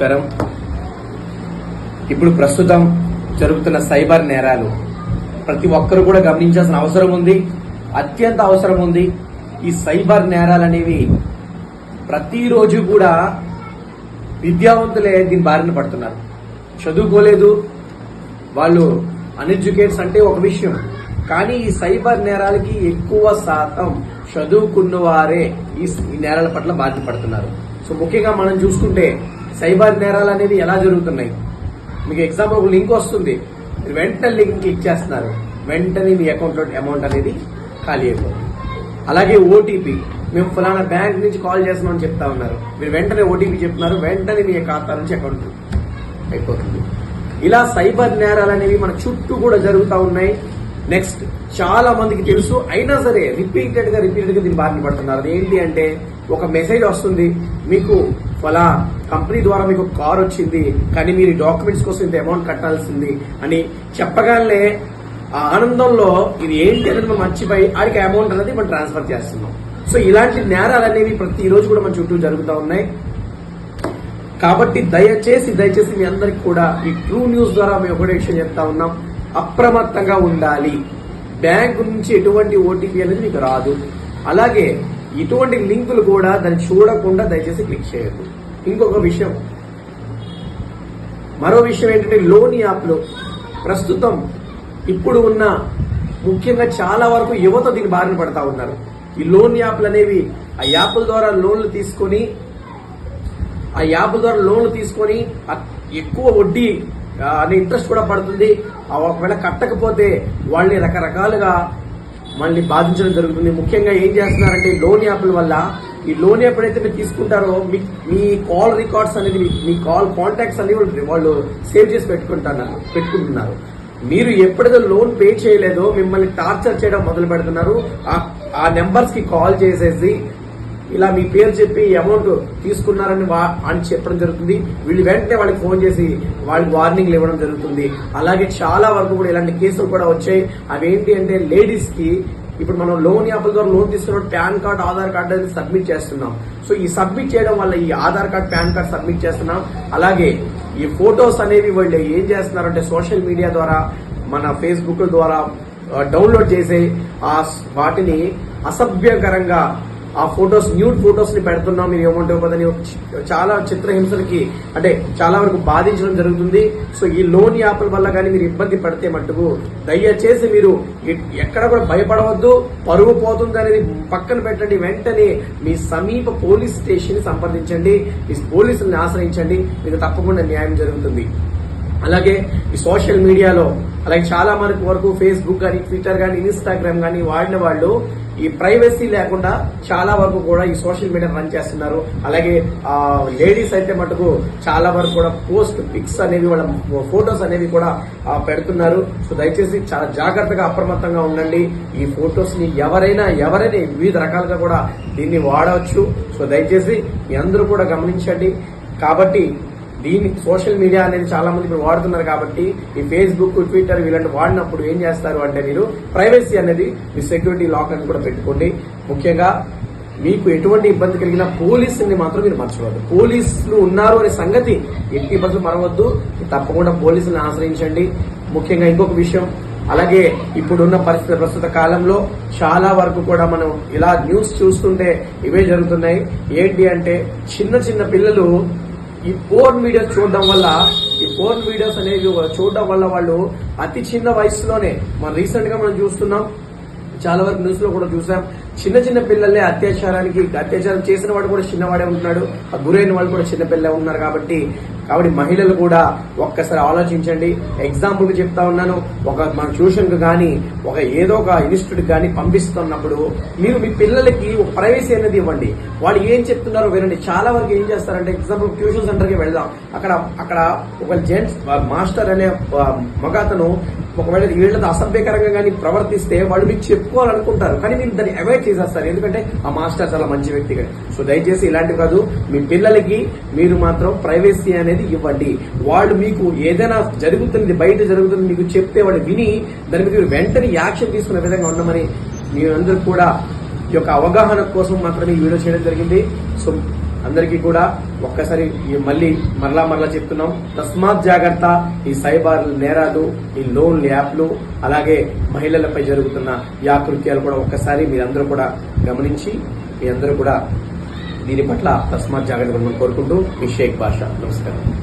నమస్కారం. ఇప్పుడు ప్రస్తుతం జరుగుతున్న సైబర్ నేరాలు. ప్రతి ఒక్కరు కూడా గమనించాల్సిన అవసరం ఉంది. అత్యంత అవసరం ఉంది ఈ సైబర్ నేరాలు అనేవి ప్రతిరోజు కూడా విద్యావంతులే దీని బారిన పడుతున్నారు. చదువుకోలేదు. వాళ్ళు అన్ఎడ్యుకేట్స్ అంటే ఒక విషయం. కానీ ఈ సైబర్ నేరాలకి ఎక్కువ శాతం చదువుకున్న వారే ఈ ఈ నేరాల పట్ల బాధ్యపడుతున్నారు. సో ముఖ్యంగా మనం చూసుకుంటే సైబర్ నేరాలు అనేది ఎలా జరుగుతున్నాయి? మీకు ఎగ్జాంపుల్ ఒక లింక్ వస్తుంది. మీరు వెంటనే లింక్ క్లిక్ చేస్తున్నారు. వెంటనే మీ అకౌంట్లో అమౌంట్ అనేది ఖాళీ అయిపోతుంది. అలాగే ఓటీపీ మేము ఫలానా బ్యాంక్ నుంచి కాల్ చేస్తున్నామని చెప్తా ఉన్నారు. మీరు వెంటనే ఓటీపీ చెప్తున్నారు. వెంటనే మీ ఖాతా నుంచి అకౌంట్ అయిపోతుంది. ఇలా సైబర్ నేరాలు అనేవి మన చుట్టూ కూడా జరుగుతూ ఉన్నాయి. నెక్స్ట్ చాలా మందికి తెలుసు. అయినా సరే రిపీటెడ్గా రిపీటెడ్గా దీన్ని బారిన పడుతున్నారు. ఏంటి అంటే ఒక మెసేజ్ వస్తుంది. మీకు ఫలా కంపెనీ ద్వారా మీకు కార్ వచ్చింది కానీ మీరు డాక్యుమెంట్స్ కోసం ఇంత అమౌంట్ కట్టాల్సింది అని చెప్పగానే ఆ ఆనందంలో ఇది ఏంటి అనేది మనం మర్చిపోయి ఆడికి అమౌంట్ అనేది మనం ట్రాన్స్ఫర్ చేస్తున్నాం. సో ఇలాంటి నేరాలు అనేవి ప్రతిరోజు కూడా మన చుట్టూ జరుగుతూ ఉన్నాయి. కాబట్టి దయచేసి దయచేసి మీ అందరికి కూడా ఈ ట్రూ న్యూస్ ద్వారా మేము ఒకటే విషయం చెప్తా ఉన్నాం. అప్రమత్తంగా ఉండాలి. బ్యాంకు నుంచి ఎటువంటి ఓటీపీ అనేది మీకు రాదు. అలాగే ఇటువంటి లింకులు కూడా దాన్ని చూడకుండా దయచేసి క్లిక్ చేయొద్దు. ఇంకొక విషయం. మరో విషయం ఏంటంటే లోన్ యాప్లో ప్రస్తుతం ఇప్పుడు ఉన్న ముఖ్యంగా చాలా వరకు యువత దీని బారిన పడతా ఉన్నారు. ఈ లోన్ యాప్లు అనేవి ఆ యాప్ల ద్వారా లోన్లు తీసుకొని ఆ యాప్ల ద్వారా లోన్లు తీసుకొని ఎక్కువ వడ్డీ అనే ఇంట్రెస్ట్ కూడా పడుతుంది. ఆ ఒకవేళ కట్టకపోతే వాళ్ళని రకరకాలుగా మళ్ళీ బాధించడం జరుగుతుంది. ముఖ్యంగా ఏం చేస్తున్నారంటే లోన్ యాప్ల వల్ల ఈ లోన్ ఎప్పుడైతే అయితే మీరు తీసుకుంటారో మీ మీ కాల్ రికార్డ్స్ అనేది మీ- మీ కాల్ కాంటాక్ట్స్ అనేవి వాళ్ళు- వాళ్ళు సేవ్ చేసి పెట్టుకుంటున్నారు పెట్టుకుంటున్నారు. మీరు ఎప్పుడైతే లోన్ పే చేయలేదో మిమ్మల్ని టార్చర్ చేయడం మొదలు పెడుతున్నారు ఆ- నెంబర్స్కి కాల్ చేసేసి ఇలా మీ పేరు చెప్పి అమౌంట్ తీసుకున్నారని వా- అని చెప్పడం జరుగుతుంది. వీళ్ళు వెంటనే వాళ్ళకి ఫోన్ చేసి వాళ్ళకి వార్నింగ్లు ఇవ్వడం జరుగుతుంది. అలాగే చాలా వరకు కూడా ఇలాంటి కేసులు కూడా వచ్చాయి. అవేంటి అంటే లేడీస్కి ఇప్పుడు మనం లోన్ యాప్ల ద్వారా లోన్ తీసుకున్న పాన్ కార్డ్ ఆధార్ కార్డ్ అనేది సబ్మిట్ చేస్తున్నాం. సో ఈ సబ్మిట్ చేయడం వల్ల ఈ Aadhaar card PAN card submit చేస్తున్నాం. అలాగే ఈ ఫొటోస్ అనేవి వాళ్ళు ఏం చేస్తున్నారంటే సోషల్ మీడియా ద్వారా మన ఫేస్బుక్ ద్వారా డౌన్లోడ్ చేసి ఆ వాటిని అసభ్యకరంగా ఆ ఫొటోస్ న్యూడ్ ఫొటోస్ని పెడుతున్నాం మీరు ఏమంటే ఇవ్వదని చాలా చిత్రహింసలకి అంటే చాలా వరకు బాధించడం జరుగుతుంది. సో ఈ లోన్ యాప్ల వల్ల కానీ మీరు ఇబ్బంది పడితే మట్టుకు దయచేసి మీరు ఎక్కడ కూడా భయపడవద్దు. పరువు పోతుంది అనేది పక్కన పెట్టండి. వెంటనే మీ సమీప పోలీస్ స్టేషన్ సంప్రదించండి. మీ పోలీసుల్ని ఆశ్రయించండి. మీకు తప్పకుండా న్యాయం జరుగుతుంది. అలాగే ఈ సోషల్ మీడియాలో అలాగే చాలా మంది వరకు ఫేస్బుక్ కానీ ట్విట్టర్ కానీ ఇన్స్టాగ్రామ్ కానీ వాడిన వాళ్ళు ఈ ప్రైవసీ లేకుండా చాలా వరకు కూడా ఈ సోషల్ మీడియా రన్ చేస్తున్నారు. అలాగే లేడీస్ అయితే మటుకు చాలా వరకు కూడా పోస్ట్ పిక్స్ అనేవి వాళ్ళ ఫొటోస్ అనేవి కూడా పెడుతున్నారు. సో దయచేసి చాలా జాగ్రత్తగా అప్రమత్తంగా ఉండండి. ఈ ఫొటోస్ని ఎవరైనా ఎవరైనా వివిధ రకాలుగా కూడా దీన్ని వాడవచ్చు. సో దయచేసి మీ అందరూ కూడా గమనించండి. కాబట్టి దీని సోషల్ మీడియా అనేది చాలా మంది ఇప్పుడు వాడుతున్నారు కాబట్టి ఈ ఫేస్బుక్ ట్విట్టర్ ఇలాంటి వాడినప్పుడు ఏం చేస్తారు అంటే మీరు ప్రైవసీ అనేది మీ సెక్యూరిటీ లాక్ అని కూడా పెట్టుకోండి. ముఖ్యంగా మీకు ఎటువంటి ఇబ్బంది కలిగినా పోలీసుని మాత్రం మీరు మర్చిపోవద్దు. పోలీసులు ఉన్నారు అనే సంగతి ఎట్టి ఇబ్బందులు మరవద్దు. తప్పకుండా పోలీసులను ఆశ్రయించండి. ముఖ్యంగా ఇంకొక విషయం అలాగే ఇప్పుడున్న పరిస్థితి ప్రస్తుత కాలంలో చాలా వరకు కూడా మనం ఇలా న్యూస్ చూస్తుంటే ఇవే జరుగుతున్నాయి. ఏంటి అంటే చిన్న చిన్న పిల్లలు ఈ పోర్న్ వీడియోస్ చూడడం వల్ల ఈ పోర్న్ వీడియోస్ అనేవి చూడడం వల్ల వాళ్ళు అతి చిన్న వయసులోనే మనం రీసెంట్గా మనం చూస్తున్నాం చాలా వరకు న్యూస్లో కూడా చూసాం చిన్న చిన్న పిల్లలే అత్యాచారానికి అత్యాచారం చేసిన వాడు కూడా చిన్నవాడే ఉంటున్నాడు ఆ గురైన వాళ్ళు కూడా చిన్నపిల్లే ఉన్నారు కాబట్టి కాబట్టి మహిళలు కూడా ఒక్కసారి ఆలోచించండి. ఎగ్జాంపుల్ చెప్తా ఉన్నాను. ఒక మన ట్యూషన్కి కానీ ఒక ఏదో ఒక ఇన్స్టిట్యూట్ కానీ పంపిస్తున్నప్పుడు మీరు మీ పిల్లలకి ఒక ప్రైవసీ అనేది ఇవ్వండి. వాళ్ళు ఏం చెప్తున్నారో వినండి. చాలా వరకు ఏం చేస్తారంటే ఎగ్జాంపుల్ ట్యూషన్ సెంటర్కి వెళ్దాం. అక్కడ అక్కడ ఒక జెంట్స్ మాస్టర్ అనే ఆ, మగాతను ఒకవేళ వీళ్ళతో అసభ్యకరంగా కానీ ప్రవర్తిస్తే వాళ్ళు మీకు చెప్పుకోవాలనుకుంటారు. కానీ మీరు దాన్ని అవాయిడ్ చేసేస్తారు. ఎందుకంటే ఆ మాస్టర్ చాలా మంచి వ్యక్తి సో దయచేసి ఇలాంటివి కాదు. మీ పిల్లలకి మీరు మాత్రం ప్రైవసీ అనేది ఇవ్వండి. వాళ్ళు మీకు ఏదైనా జరుగుతుంది బయట జరుగుతుంది మీకు చెప్తే వాళ్ళు విని దాని మీద వెంటనే యాక్షన్ తీసుకునే విధంగా ఉండమని మీరందరూ కూడా ఈ యొక్క అవగాహన కోసం మాత్రమే ఈ వీడియో చేయడం జరిగింది. సో అందరికీ కూడా ఒక్కసారి మళ్ళీ మరలా మరలా చెప్తున్నాం. తస్మాత్ జాగ్రత్త ఈ సైబర్ నేరాలు ఈ లోన్ యాప్లు అలాగే మహిళలపై జరుగుతున్న ఈ ఆకృత్యాలు కూడా ఒక్కసారి మీరందరూ కూడా గమనించి మీ అందరూ కూడా దీని పట్ల తస్మాత్ జాగ్రత్త కోరుకుంటూ మీ షేక్ భాష. నమస్కారం.